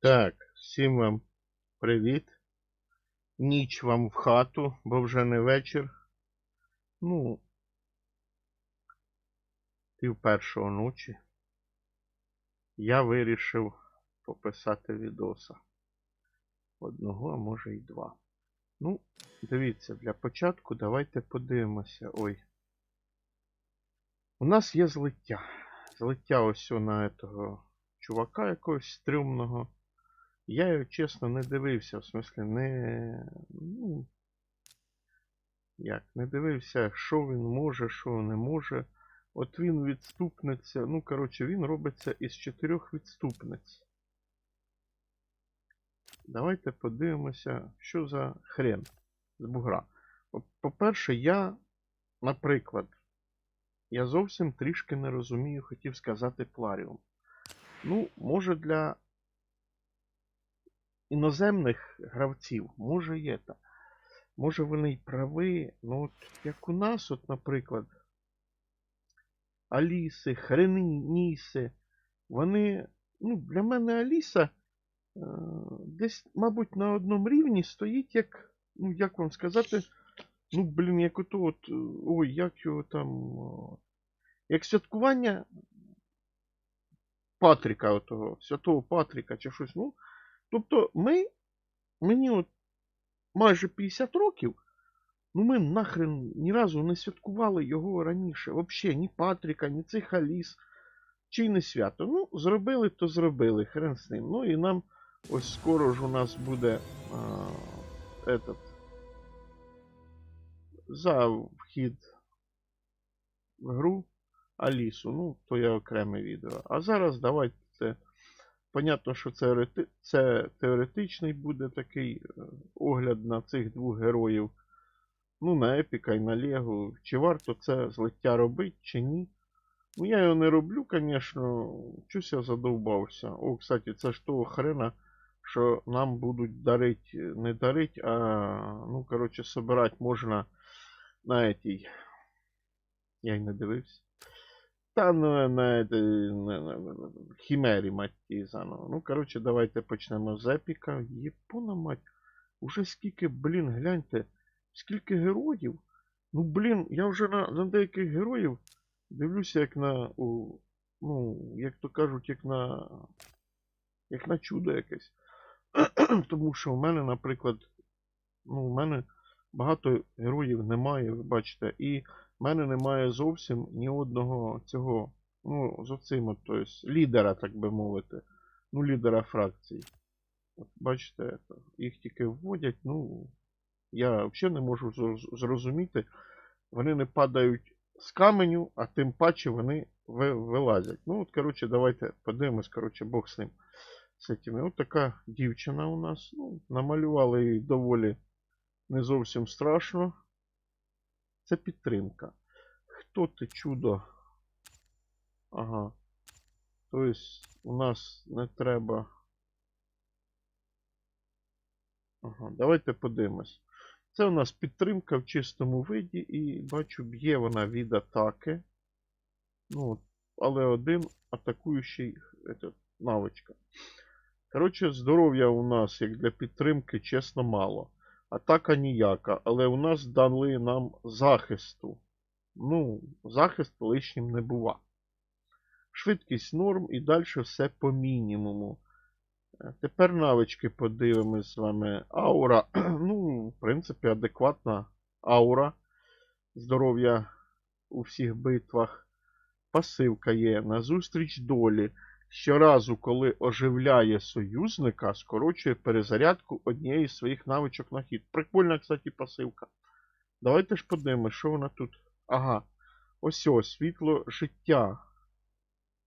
Так, всім вам привіт. Ніч вам в хату, бо вже не вечір. Ну, пів першого ночі. Я вирішив пописати відоса. Одного, а може й два. Ну, дивіться, для початку давайте подивимося. Ой. У нас є злиття. Злиття ось на этого чувака якогось стрьомного. Я його чесно не дивився, в смислі не. Ну. Як, не дивився, що він може, що не може. От він відступниця. Ну, коротше, він робиться із чотирьох відступниць. Давайте подивимося, що за хрен з бугра. По- По-перше, я, наприклад, я зовсім трішки не розумію, хотів сказати пларіум. Ну, може для іноземних гравців, може є та. Може вони й прави, ну от як у нас, от, наприклад, Аліси, Хреніси, вони, ну, для мене Аліса е, десь, мабуть, на одному рівні стоїть, як, ну, як вам сказати, ну, блін, як ото от, е, ой, як його там, о, як святкування Патріка, отого, святого Патріка чи щось, ну, Тобто ми, мені от майже 50 років, ну ми нахрен ні разу не святкували його раніше. Взагалі, ні Патріка, ні цих Аліс, чи не свято. Ну, зробили, то зробили, хрен з ним. Ну і нам ось скоро ж у нас буде а, этот, за вхід в гру Алісу. Ну, то є окреме відео. А зараз давайте це. Понятно, що це, це теоретичний буде такий е, огляд на цих двох героїв. Ну, на Епіка і на Лего. Чи варто це злиття робити, чи ні. Ну, я його не роблю, звісно. Чусь я задовбався. О, кстати, це ж того хрена, що нам будуть дарить, не дарить, а, ну, коротше, собирати можна на этій. Я й не дивився. Та ну, на, на, на, на, Хімері, заново. Ну, коротше, давайте почнемо з епіка. Єпона мать. Уже скільки, блін, гляньте, скільки героїв. Ну, блін, я вже на, на деяких героїв дивлюся, як на. У, ну, як то кажуть, як на. Як на чудо якесь. Тому що в мене, наприклад, ну, в мене багато героїв немає, ви бачите, і в мене немає зовсім ні одного цього, ну, з оцим, тобто, лідера, так би мовити. Ну, лідера фракції. От, бачите, їх тільки вводять, ну. Я взагалі не можу зрозуміти. Вони не падають з каменю, а тим паче вони ви- вилазять. Ну, от, коротше, давайте подивимось, коротше, Бог з ним. З цими. От така дівчина у нас. Ну, намалювали її доволі не зовсім страшно. Це підтримка. Хто ти чудо? Ага. Тобто у нас не треба. Ага, давайте подивимось. Це у нас підтримка в чистому виді, і бачу, б'є вона від атаки. Ну, але один атакуючий этот, навичка. Коротше, здоров'я у нас, як для підтримки, чесно, мало. Атака ніяка, але у нас дали нам захисту. Ну, захист лишнім не бува. Швидкість норм і далі все по мінімуму. Е, Тепер навички подивимось з вами. Аура. Ну, в принципі, адекватна аура. Здоров'я у всіх битвах. Пасивка є. Назустріч долі. Щоразу, коли оживляє союзника, скорочує перезарядку однієї з своїх навичок на хід. Прикольна, кстати, пасивка. Давайте ж подивимось, що вона тут. Ага. Ось ось, світло життя.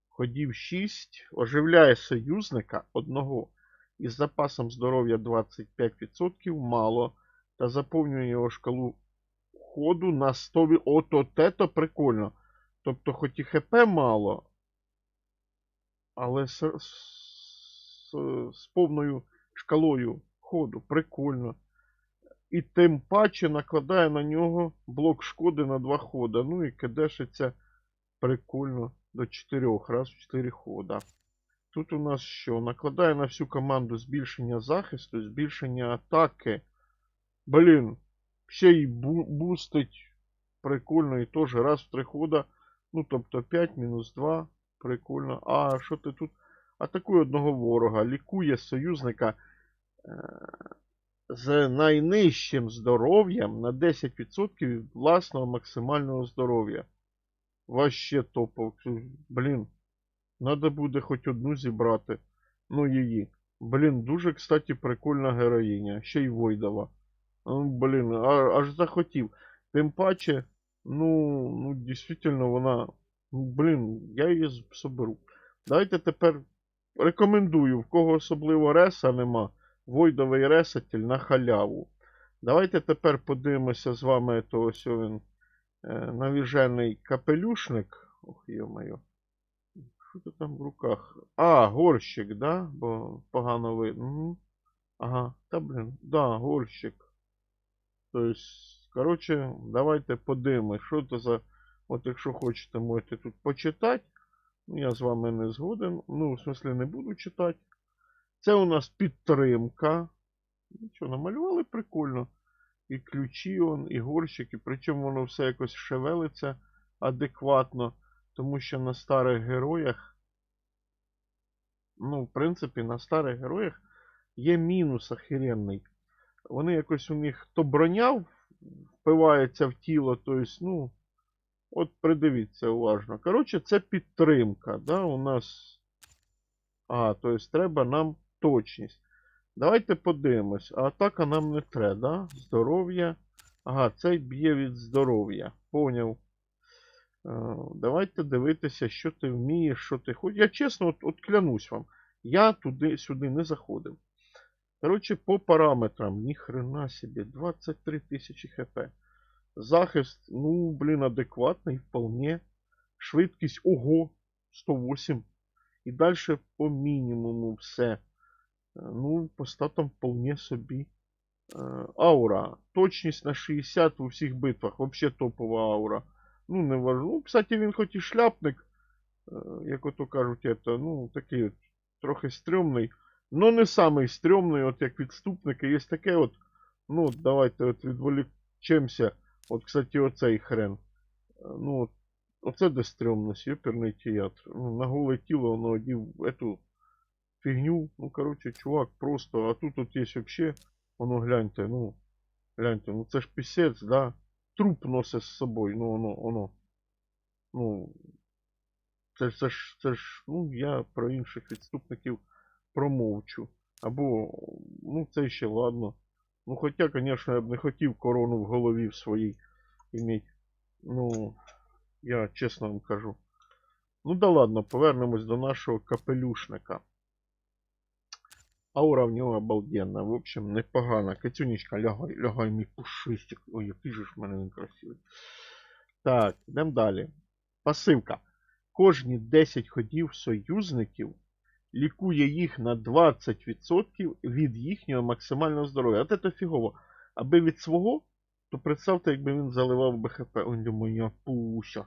Ходів 6. Оживляє союзника одного із запасом здоров'я 25% мало. Та заповнює його шкалу ходу на 100%. Ото те то прикольно. Тобто, хоч і ХП мало, але з, з, з повною шкалою ходу. Прикольно. І тим паче накладає на нього блок шкоди на 2 хода. Ну і кидешиться прикольно до 4 раз в 4 хода. Тут у нас що? Накладає на всю команду збільшення захисту, збільшення атаки. Блін, ще й бу- бустить. Прикольно, і теж раз в три хода. Ну, тобто 5 мінус 2. Прикольно. А що ти тут? Атакує одного ворога, лікує союзника е, з найнижчим здоров'ям на 10% від власного максимального здоров'я. Ваще топов. Блін. Надо буде хоч одну зібрати. Ну, її. Блін, дуже, кстати, прикольна героїня. Ще й Войдова. Ну, блін, аж захотів. Тим паче, ну, ну, дійсно, вона. Блін, я її соберу. Давайте тепер рекомендую, в кого особливо реса нема. Войдовий ресатель на халяву. Давайте тепер подивимося з вами то ось він е, навіжений капелюшник. Ох, йо-моє. Що ти там в руках? А, горщик, да? Бо погано видно. Ага, та блін, да, горщик. Тобто, коротше, давайте подивимось, що це за. От якщо хочете, можете тут почитати. Ну, я з вами не згоден. Ну, в смысле, не буду читати. Це у нас підтримка. Нічого, намалювали прикольно. І ключі, он, і горщики. Причому воно все якось шевелиться адекватно. Тому що на старих героях. Ну, в принципі, на старих героях є мінус охеренний. Вони якось у них то броня впивається в тіло, тобто, ну. От придивіться уважно. Коротше, це підтримка. Да, у нас. А, тобто треба нам точність. Давайте подивимось. А атака нам не треба, да? Здоров'я. Ага, цей б'є від здоров'я. Поняв. Е, Давайте дивитися, що ти вмієш, що ти хочеш. Я чесно, от, от клянусь вам. Я туди сюди не заходив. Коротше, по параметрам. Ніхрена собі. 23 тисячі хп. Захист, ну, блін, адекватний, вполне. Швидкість, ого, 108. І далі по мінімуму все. Е, Ну, по статам вполне собі. Е, Аура. Точність на 60 у всіх битвах. Вообще топова аура. Ну, не важно. Ну, кстати, він хоч і шляпник, е, як ото кажуть, это, ну, такий от, трохи стрьомний. Но не самий стрьомний, от як відступники. Є таке от, ну, давайте от відволічемося. От, кстати, оцей хрен. Е, Ну, от, оце де стрьомність, оперний театр. Ну, на голе тіло воно одів эту фігню. Ну, короче, чувак, просто. А тут от є вообще, воно гляньте, ну, гляньте, ну це ж пісець, да? Труп носить з собою, ну воно, воно. Ну, це, це ж, це ж, ну, я про інших відступників промовчу. Або, ну, це ще ладно. Ну, хоча, звісно, я б не хотів корону в голові в своїй іметь. Ну, я чесно вам кажу. Ну да ладно, повернемось до нашого капелюшника. Аура в нього обалденна. В общем, непогана. Катюнечка, лягай, лягай, мій пушистик. Ой, який же ж в мене він красивий. Так, йдемо далі. Пасивка. Кожні 10 ходів союзників лікує їх на 20% від їхнього максимального здоров'я. А це фігово. Аби від свого, то представте, якби він заливав БХП. Ой, моя пуся.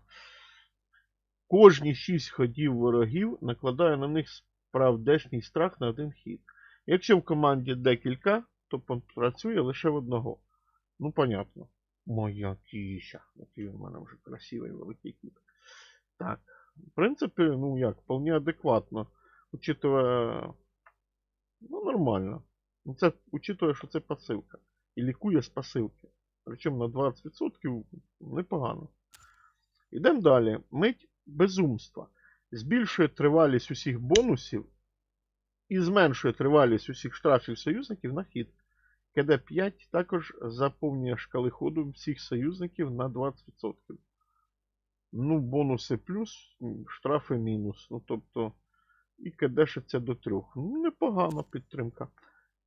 Кожні 6 ходів ворогів накладає на них справдешній страх на один хід. Якщо в команді декілька, то працює лише в одного. Ну, понятно. Моя кіща. Який у мене вже красивий великий кіт. Так. В принципі, ну як, вполне адекватно. Учитывая. Ну, нормально. Ну, це, учитывая, що це пасивка. І лікує з пасивки. Причому на 20% непогано. Йдемо далі. Мить безумства. Збільшує тривалість усіх бонусів і зменшує тривалість усіх штрафів союзників на хід. КД5 також заповнює шкали ходу всіх союзників на 20%. Ну, бонуси плюс, штрафи мінус. Ну, тобто, і КДшиться до 3. Ну, непогана підтримка.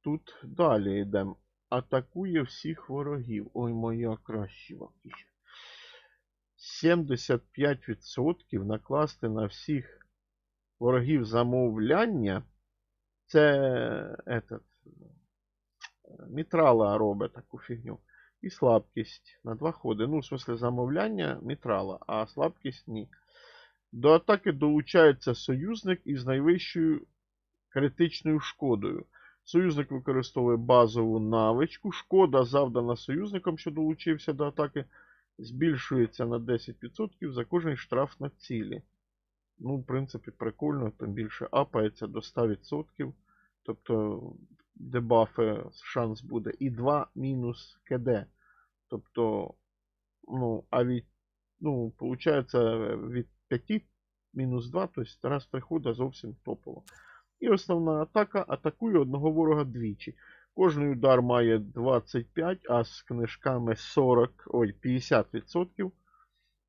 Тут далі йдемо. Атакує всіх ворогів. Ой, моя краща кіща. 75% накласти на всіх ворогів замовляння. Це этот, Мітрала робить таку фігню. І слабкість на два ходи. Ну, в смысле, замовляння Мітрала, а слабкість ні. До атаки долучається союзник із найвищою критичною шкодою. Союзник використовує базову навичку. Шкода, завдана союзником, що долучився до атаки, збільшується на 10% за кожний штраф на цілі. Ну, в принципі, прикольно, тим більше апається до 100%. Тобто дебафи шанс буде. І 2 мінус КД. Тобто, ну, а від, ну, виходить, від 5 мінус 2, тобто раз приходить зовсім топово. І основна атака атакує одного ворога двічі. Кожний удар має 25, а з книжками 40, ой, 50%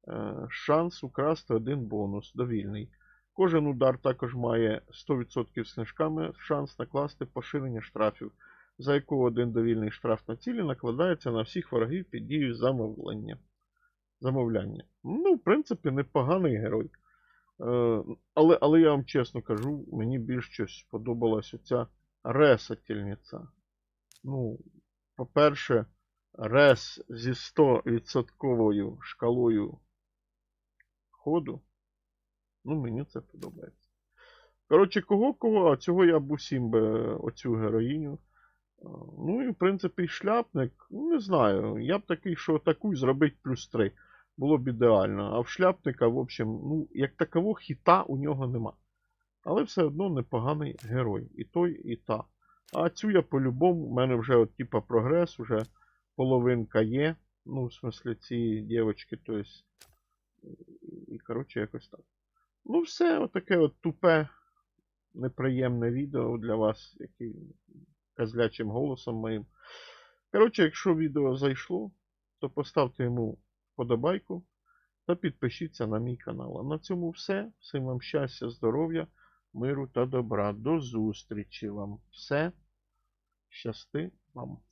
е, шанс украсти один бонус довільний. Кожен удар також має 100% з книжками шанс накласти поширення штрафів, за якого один довільний штраф на цілі накладається на всіх ворогів під дією замовлення. Замовляння. Ну, в принципі, непоганий герой. Е, але, але я вам чесно кажу, мені більш щось сподобалась оця ресательниця. Ну, по-перше, рес зі 100% шкалою ходу. Ну, мені це подобається. Коротше, кого-кого, а цього я б усім би оцю героїню. Е, Ну і в принципі шляпник, ну не знаю. Я б такий, що атакуй зробить плюс 3. Було б ідеально. А в шляпника, в общем, ну, як такового хіта у нього нема. Але все одно непоганий герой. І той, і та. А цю я по-любому, у мене вже от, типа прогрес, вже половинка є. Ну, в смислі, ці дівчатки, то есть. І, коротше, якось так. Ну, все, отаке от тупе, неприємне відео для вас, який козлячим голосом моїм. Коротше, якщо відео зайшло, то поставте йому вподобайку та підпишіться на мій канал. А на цьому все. Всім вам щастя, здоров'я, миру та добра. До зустрічі вам. Все. Щасти вам.